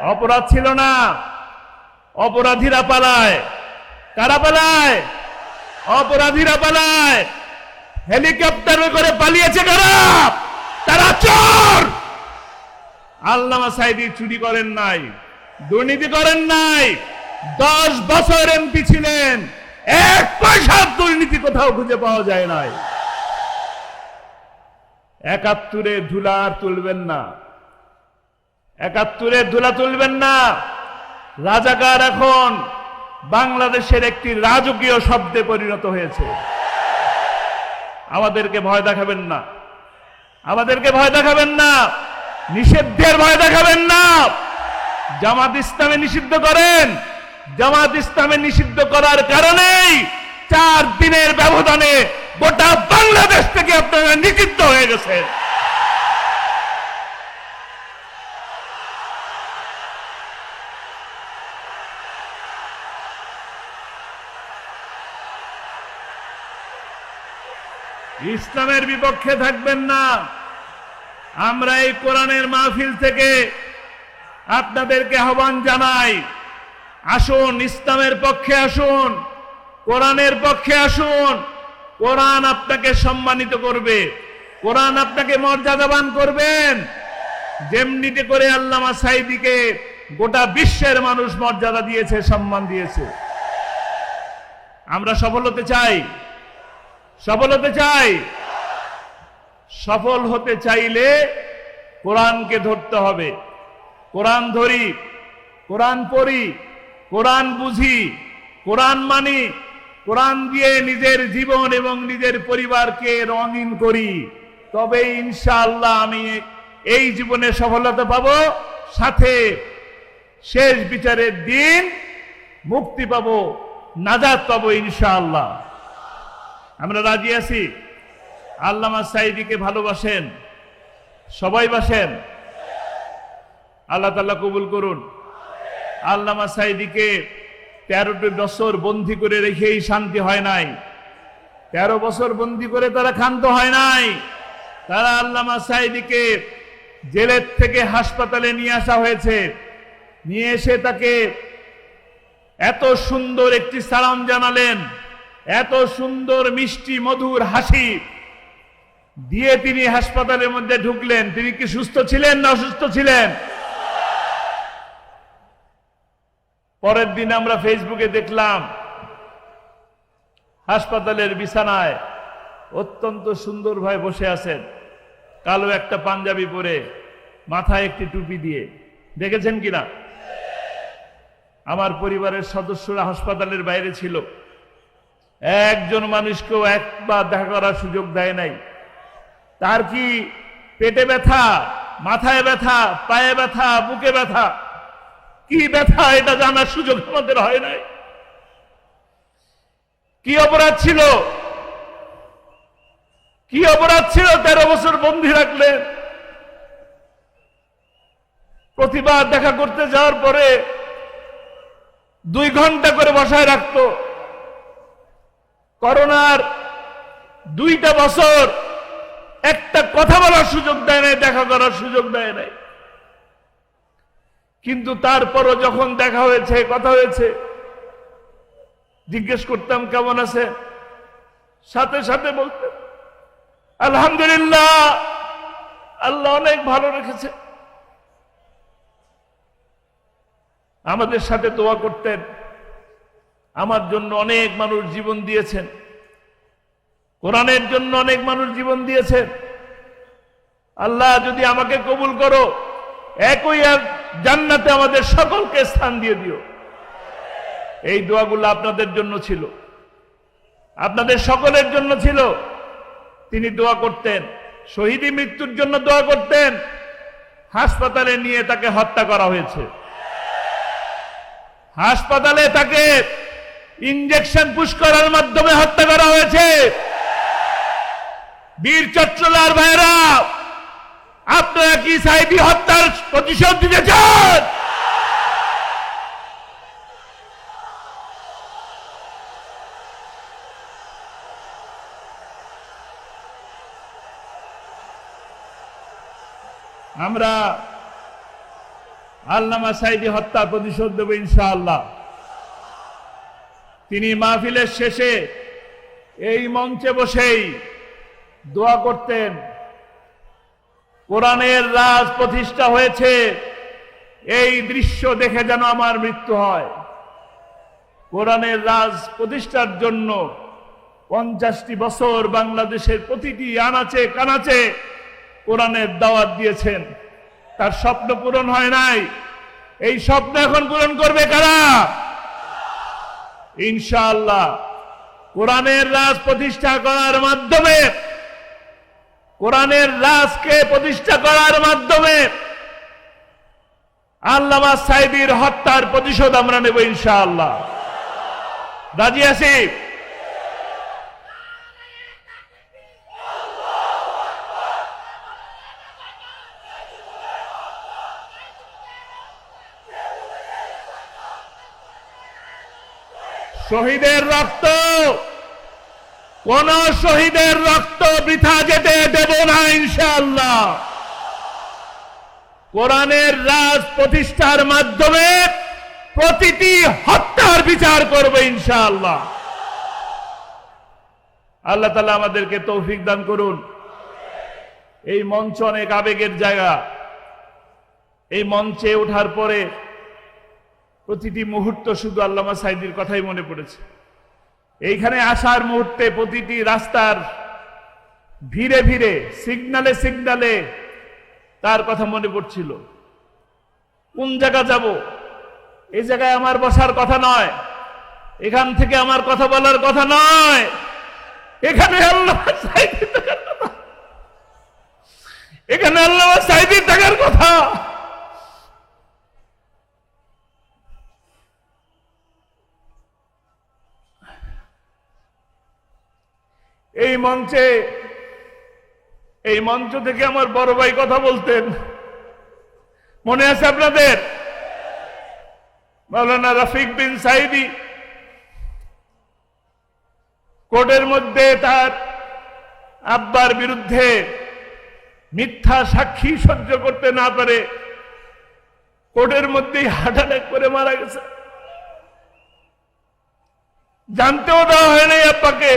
অপরাধ ছিল না। অপরাধীরা পালায়। কারা পালায়? অপরাধীরা পালায়। হেলিকপ্টারে করে পালিয়েছে কারা? তারা চোর! আল্লামা সাইদি চুরি করেন নাই, দুর্নীতি করেন নাই। দশ বছর এমপি ছিলেন। এক পয়সা দুর্নীতি কোথাও খুঁজে পাওয়া যায় নাই। একাত্তরে ধুলা আর তুলবেন না। একাত্তরে ধুলা তুলবেন না। রাজাকার এখন বাংলাদেশের একটি রাজকীয় শব্দে পরিণত হয়েছে। আমাদেরকে ভয় দেখাবেন না। আমাদেরকে ভয় দেখাবেন না। নিষিদ্ধের ভয় দেখাবেন না। জামাত ইসলামে নিষিদ্ধ করেন। জামাত ইসলামে নিষিদ্ধ করার কারণেই চার দিনের ব্যবধানে গোটা বাংলাদেশ থেকে আপনারা নিষিদ্ধ হয়ে গেছে ইসলামের বিপক্ষে থাকবেন না। আমরা এই কোরআনের মাহফিল থেকে আপনাদেরকে আহ্বান জানাই, আসুন, ইসলামের পক্ষে আসুন, কোরআনের পক্ষে আসুন। কোরআন আপনাকে সম্মানিত করবে, কোরআন আপনাকে মর্যাদাবান করবেন। যেমনিতে করে আল্লামা সাইদিকে গোটা বিশ্বের মানুষ মর্যাদা দিয়েছে, সম্মান দিয়েছে। আমরা সফল হতে চাই। সফল হতে চাই? সফল হতে চাইলে কোরআনকে ধরতে হবে। কোরআন ধরি, কোরআন পড়ি, কোরআন বুঝি, কোরআন মানি, কোরআন দিয়ে নিজের জীবন এবং নিজের পরিবারকে রঙিন করি। তবে ইনশাআল্লাহ আমি এই জীবনে সফলতা পাব, সাথে শেষ বিচারের দিন মুক্তি পাবো নাজাত পাবো ইনশাআল্লাহ। আমরা রাজি আছি? আল্লামা সাইদিকে ভালোবাসেন, সবাই বাসেন? আল্লাহ তাল্লাহ কবুল করুন। আল্লামা সাইদিকে তেরোটি বছর বন্দি করে রেখেই শান্তি হয় নাই। তেরো বছর বন্দি করে তারা ক্ষান্ত হয় নাই। তারা আল্লামা সাইদিকে জেলের থেকে হাসপাতালে নিয়ে আসা হয়েছে। নিয়ে এসে তাকে এত সুন্দর একটি সালাম জানালেন। এত সুন্দর মিষ্টি, মধুর হাসি। দিয়ে তিনি হাসপাতালের মধ্যে ঢুকলেন। তিনি কি সুস্থ ছিলেন না অসুস্থ ছিলেন? পরের দিন আমরা ফেসবুকে দেখলাম, হাসপাতালের বিছানায় অত্যন্ত সুন্দর ভাবে বসে আছেন। কালো একটা পাঞ্জাবি পরে মাথায় একটি টুপি দিয়ে। দেখেছেন কিনা? আমার পরিবারের সদস্যরা হাসপাতালের বাইরে ছিল। একজন মানুষকেও একবার দেখা করার সুযোগ দেয় নাই। তার কি পেটে ব্যথা, মাথায় ব্যথা, পায়ে ব্যথা, বুকে ব্যথা? কি ব্যথা, এটা জানার সুযোগ আমাদের হয় নাই। কি অপরাধ ছিল? কি অপরাধ ছিল? তেরো বছর বন্দী রাখলেন। প্রতিবার দেখা করতে যাওয়ার পরে দুই ঘণ্টা করে বসায় রাখতো। করোনার দুইটা বছর একটা কথা বলার সুযোগ দেয় নাই, দেখা করার সুযোগ দেয় নাই। কিন্তু তারপরও যখন দেখা হয়েছে, কথা হয়েছে, জিজ্ঞেস করতাম, কেমন আছে সাথে সাথে বলতেন, আলহামদুলিল্লাহ, আল্লাহ অনেক ভালো রেখেছে। আমাদের সাথে দোয়া করতেন আমার জন্য অনেক মানুষ জীবন দিয়েছেন। কোরআনের জন্য অনেক মানুষ জীবন দিয়েছেন। আল্লাহ যদি আমাকে কবুল করো, একই এক জান্নাতে আমাদের সকলকে স্থান দিয়ে দিও। এই দোয়াগুলো আপনাদের জন্য ছিল। আপনাদের সকলের জন্য ছিল। তিনি দোয়া করতেন, শহীদী মৃত্যুর জন্য দোয়া করতেন। হাসপাতালে নিয়ে তাকে হত্যা করা হয়েছে। হাসপাতালে তাকে ইঞ্জেকশন পুশ করার মাধ্যমে হত্যা করা হয়েছে। বীর চট্টলার ভাইরা আপনারা কি সাইদি হত্যার প্রতিশোধ দিতে চান? আমরা আল্লামা সাইদি হত্যা প্রতিশোধ দেব ইনশাআল্লাহ। তিনি মাহফিলের শেষে এই মঞ্চে বসেই দোয়া করতেন। কোরআনের রাজ প্রতিষ্ঠা হয়েছে, এই দৃশ্য দেখে যেন আমার মৃত্যু হয়। কোরআনের রাজ প্রতিষ্ঠার জন্য পঞ্চাশটি বছর বাংলাদেশের প্রতিটি আনাচে কানাচে কোরআনের দাওয়াত দিয়েছেন। তার স্বপ্ন পূরণ হয় নাই। এই স্বপ্ন এখন পূরণ করবে কারা? ইনশাআল্লাহ কোরআনের রাজ প্রতিষ্ঠা করার মাধ্যমে, কোরআনের রাজকে প্রতিষ্ঠা করার মাধ্যমে আল্লামা সাইদির হত্যার প্রতিশোধ আমরা নেব ইনশাআল্লাহ। রাজি আছি? শহীদের রক্ত। কোন শহীদের রক্ত বৃথা যেতে দেব না ইনশাআল্লাহ। কোরআনের রাজ প্রতিষ্ঠার মাধ্যমে প্রতিটি হত্যার বিচার করবে ইনশাআল্লাহ। আল্লাহ তালা আমাদেরকে তৌফিক দান করুন। এই মঞ্চ অনেক আবেগের জায়গা। এই মঞ্চে ওঠার পরে প্রতিটি মুহূর্ত শুধু আল্লামা সাইদির কথাই মনে পড়েছে। এইখানে আসার মুহূর্তে প্রতিটি রাস্তার ভিড়ে ভিড়ে, সিগনালে সিগনালে তার কথা মনে পড়ছিল। কোন জায়গা যাব? এই জায়গায় আমার বসার কথা নয়। এখান থেকে আমার কথা বলার কথা নয়। এখানে আল্লাহ এখানে আল্লাহ সাইদি থাকার কথা। এই মঞ্চে, এই মঞ্চ থেকে আমার বড় ভাই কথা বলতেন। মনে আছে আপনাদের? মৌলানা রফিক বিন সাইদি। কোর্টের মধ্যে তার আব্বার বিরুদ্ধে মিথ্যা সাক্ষী সহ্য করতে না পারে, কোর্টের মধ্যেই হার্ট করে মারা গেছে। জানতেও দেওয়া হয় নাই আব্বাকে।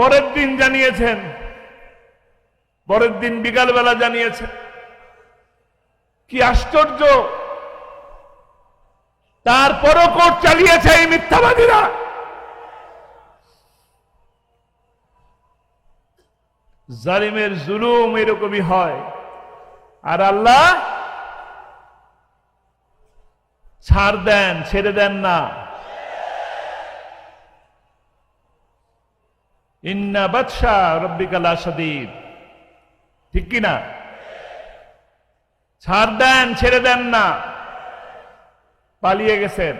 পরের দিন জানিয়েছেন, পরের দিন বিকালবেলা জানিয়েছেন। কি আশ্চর্য! তারপরও কোর্ট চালিয়েছে এই মিথ্যাবাদীরা। জালিমের জুলুম এরকমই হয়। আর আল্লাহ ছাড় দেন, ছেড়ে দেন না। ইন্না বাদশা রব্বিকালা সদীদ ঠিক কিনা ছাড় দেন, ছেড়ে দেন না। পালিয়ে গেছেন।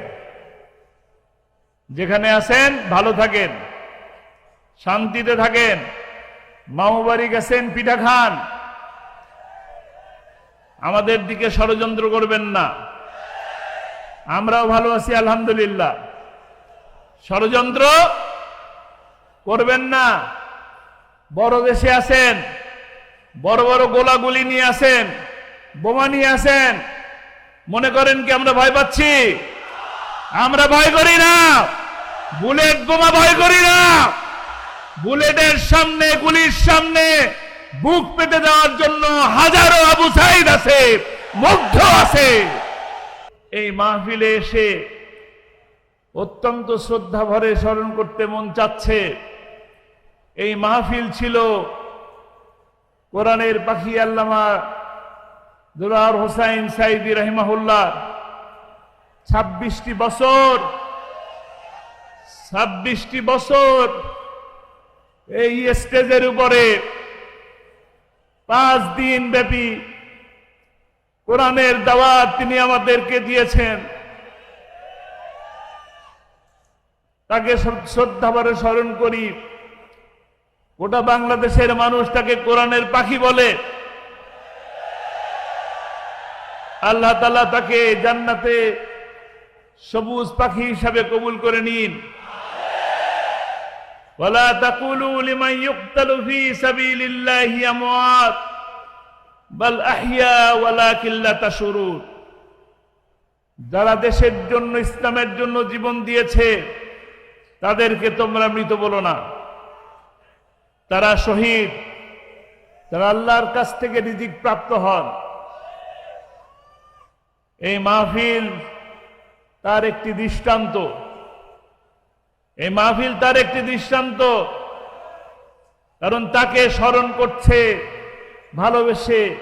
যেখানে আছেন, ভালো থাকেন। শান্তিতে থাকেন। মামুবাড়ি গেছেন, পিঠা খান। আমাদের দিকে ষড়যন্ত্র করবেন না। আমরাও ভালো আছি, আলহামদুলিল্লাহ। ষড়যন্ত্র করবেন না। বড় দেশে আছেন, বড় বড় গোলাগুলি নিয়ে আসেন বোমা নিয়ে আসেন মনে করেন কি আমরা ভয় পাচ্ছি? আমরা ভয় করি না। বুলেট বোমা ভয় করি না। বুলেটের সামনে, গুলির সামনে বুক পেতে দেওয়ার জন্য হাজারো আবু সাইদ আছে, মুগ্ধ আছে। এই মাহফিলে এসে অত্যন্ত শ্রদ্ধা ভরে স্মরণ করতে মন চাচ্ছে। এই মাহফিল ছিল কোরআনের পাখি আল্লামা দুরার হোসাইন সাইদি রহিমাহুল্লাহ। ছাব্বিশটি বছর ছাব্বিশটি বছর এই স্টেজের উপরে পাঁচ দিন ব্যাপী কোরআনের দাওয়াত তিনি আমাদেরকে দিয়েছেন। তাকে শ্রদ্ধাভরে স্মরণ করি। গোটা বাংলাদেশের মানুষ তাকে কোরআনের পাখি বলে আল্লাহ তালা তাকে জান্নাতে সবুজ পাখি হিসাবে কবুল করে নিন ولا تقولوا لمن يقتل في سبيل الله اموات বাল আহিয়া ওয়ালাকিন লা তাশউরুন যারা দেশের জন্য ইসলামের জন্য জীবন দিয়েছে তাদেরকে তোমরা মৃত বলো না তারা শহীদ, তারা আল্লাহর কাছ থেকে রিজিক প্রাপ্ত হন। এই মাহফিল তার একটি দৃষ্টান্ত। এই মাহফিল তার একটি দৃষ্টান্ত। কারণ তাকে স্মরণ করছে, ভালোবেসে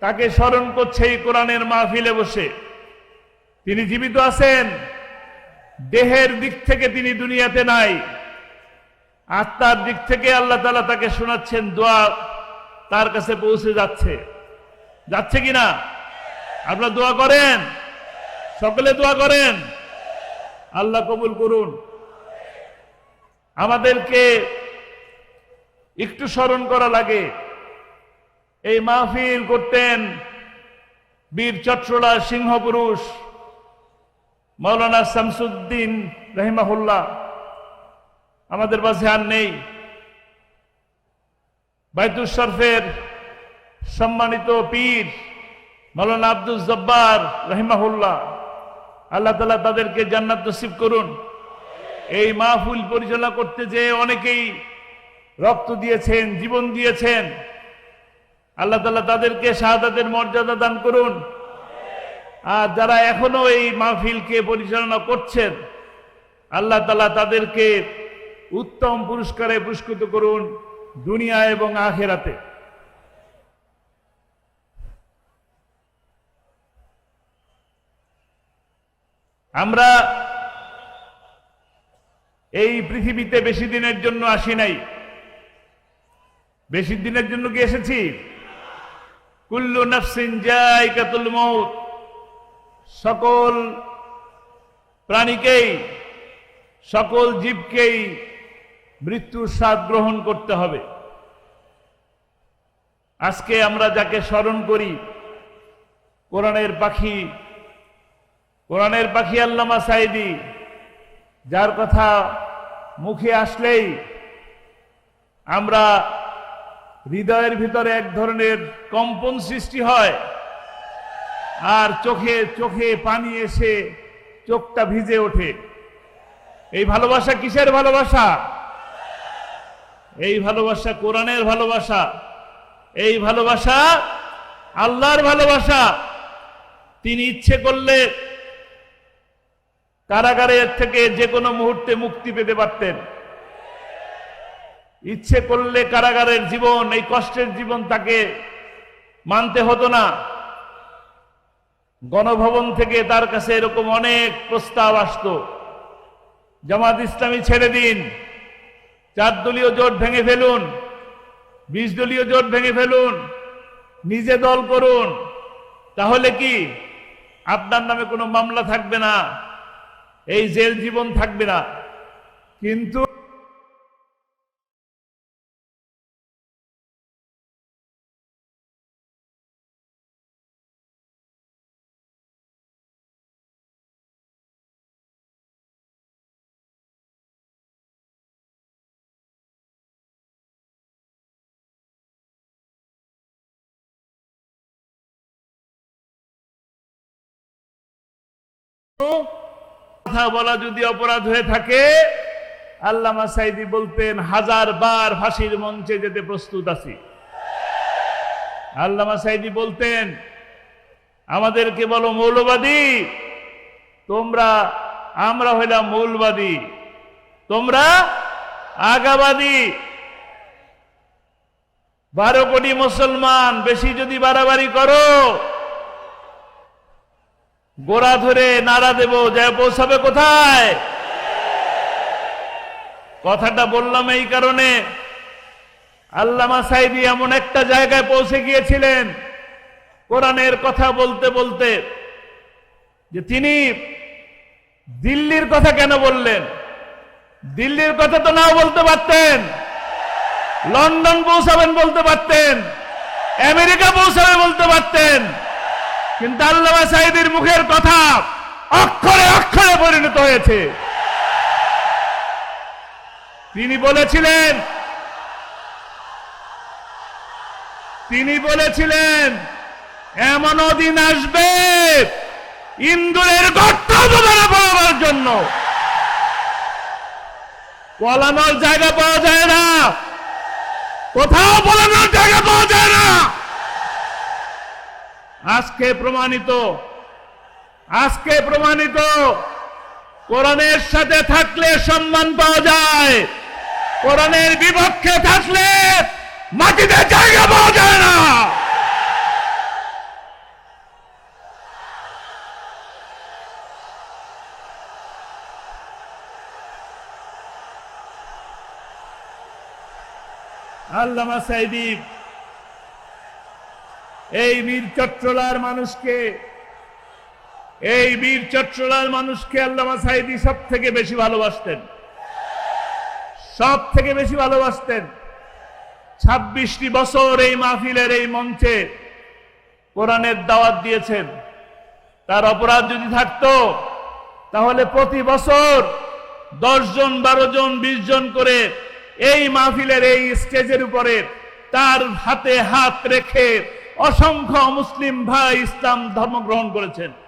তাকে স্মরণ করছে এই কোরআনের মাহফিলে বসে। তিনি জীবিত আছেন, দেহের দিক থেকে তিনি দুনিয়াতে নাই। আত্মার দিক থেকে আল্লাহ তালা তাকে শোনাচ্ছেন দোয়া তার কাছে পৌঁছে যাচ্ছে। যাচ্ছে কিনা আপনারা দোয়া করেন? সকলে দোয়া করেন? আল্লাহ কবুল করুন। আমাদেরকে একটু স্মরণ করা লাগে। এই মাহফিল করতেন বীর চট্টলা সিংহ পুরুষ মৌলানা শামসুদ্দিন রহিমাহুল্লাহ। আমাদের পাশে আর নেই। বাইতুল শরফের সম্মানিত পীর মৌলানা আব্দুল জব্বার রহিমাহুল্লাহ, আল্লাহ তালা তাদেরকে জান্নাত নসিব করুন। এই মাহফুল পরিচালনা করতে যে অনেকেই রক্ত দিয়েছেন, জীবন দিয়েছেন। আল্লাহ তালা তাদেরকে শাহাদাতের মর্যাদা দান করুন। আর যারা এখনও এই মাহফিলকে পরিচালনা করছেন, আল্লাহ তালা তাদেরকে উত্তম পুরস্কারে পুরস্কৃত করুন দুনিয়া এবং আখেরাতে। আমরা এই পৃথিবীতে বেশি দিনের জন্য আসি নাই। বেশি দিনের জন্য কি এসেছি? কুল্লু নফসিন জায়কাতুল মৌত সকল প্রাণীকেই, সকল জীবকেই মৃত্যুর স্বাদ গ্রহণ করতে হবে। আজকে আমরা যাকে স্মরণ করি, কোরআনের পাখি কোরআনের পাখি আল্লামা সাইদি যার কথা মুখে আসলেই আমরা হৃদয়ের ভিতরে এক ধরনের কম্পন সৃষ্টি হয় আর চোখে চোখে পানি এসে চোখটা ভিজে ওঠে। এই ভালোবাসা কিসের ভালোবাসা? এই ভালোবাসা কোরআনের ভালোবাসা, এই ভালোবাসা আল্লাহর ভালোবাসা। তিনি ইচ্ছে করলে কারাগারের থেকে যে কোনো মুহূর্তে মুক্তি পেতে পারতেন। ইচ্ছে করলে কারাগারের জীবন, এই কষ্টের জীবন তাকে মানতে হতো না। গণভবন থেকে তার কাছে এরকম অনেক প্রস্তাব আসতো, জামাত ইসলামী ছেড়ে দিন। চার দলীয় জোট ভেঙে ফেলুন, বিশ দলীয় জোট ভেঙে ফেলুন, নিজে দল করুন, তাহলে কি আপনার নামে কোনো মামলা থাকবে না, এই জেল জীবন থাকবে না। কিন্তু কথা বলা যদি অপরাধ হয়ে থাকে, আল্লামা সাইদি বলতেন, হাজার বার ফাঁসির মঞ্চে যেতে প্রস্তুত আছি। আল্লামা সাইদি বলতেন, আমাদেরকে বলো মৌলবাদী, তোমরা, আমরা হইলাম মৌলবাদী, তোমরা আগাবাদী। বারো কোটি মুসলমান, বেশি যদি বাড়াবাড়ি করো গোড়া ধরে নাড়া দেব, যায় পৌঁছাবে কোথায়? কথাটা বললাম এই কারণে। আল্লামা সাইদি এমন একটা জায়গায় পৌঁছে গিয়েছিলেন, কোরআনের কথা বলতে বলতে, যে তিনি দিল্লির কথা কেন বললেন? দিল্লির কথা তো নাও বলতে পারতেন। লন্ডন পৌঁছাবেন বলতে পারতেন। আমেরিকা পৌঁছাবে বলতে পারতেন। কিন্তু আল্লামা সাইদির মুখের কথা অক্ষরে অক্ষরে পরিণত হয়েছে। তিনি বলেছিলেন তিনি বলেছিলেন এমনও দিন আসবে ইন্দুরের গর্ত পাওয়ার জন্য। পলানোর জায়গা পাওয়া যায় না। কোথাও পলানোর জায়গা পাওয়া যায় না। আজকে প্রমাণিত আজকে প্রমাণিত। কোরআনের সাথে থাকলে সম্মান পাওয়া যায়, কোরআনের বিপক্ষে থাকলে মাটিতে জায়গা পাওয়া যায় না। আল্লামা সাইদি এই বীর চট্টলার মানুষকে, এই বীর চট্টলার মানুষকে আল্লামা সাইদি সব থেকে বেশি ভালোবাসতেন। সব থেকে বেশি ভালোবাসতেন। ছাব্বিশটি বছর এই মাহফিলের এই মঞ্চে কোরআনের দাওয়াত দিয়েছেন। তার অপরাধ যদি থাকতো, তাহলে প্রতি বছর দশ জন বারো জন বিশ জন করে এই মাহফিলের এই স্টেজের উপরে তার হাতে হাত রেখে অসংখ্য মুসলিম ভাই ইসলাম ধর্ম গ্রহণ করেছেন।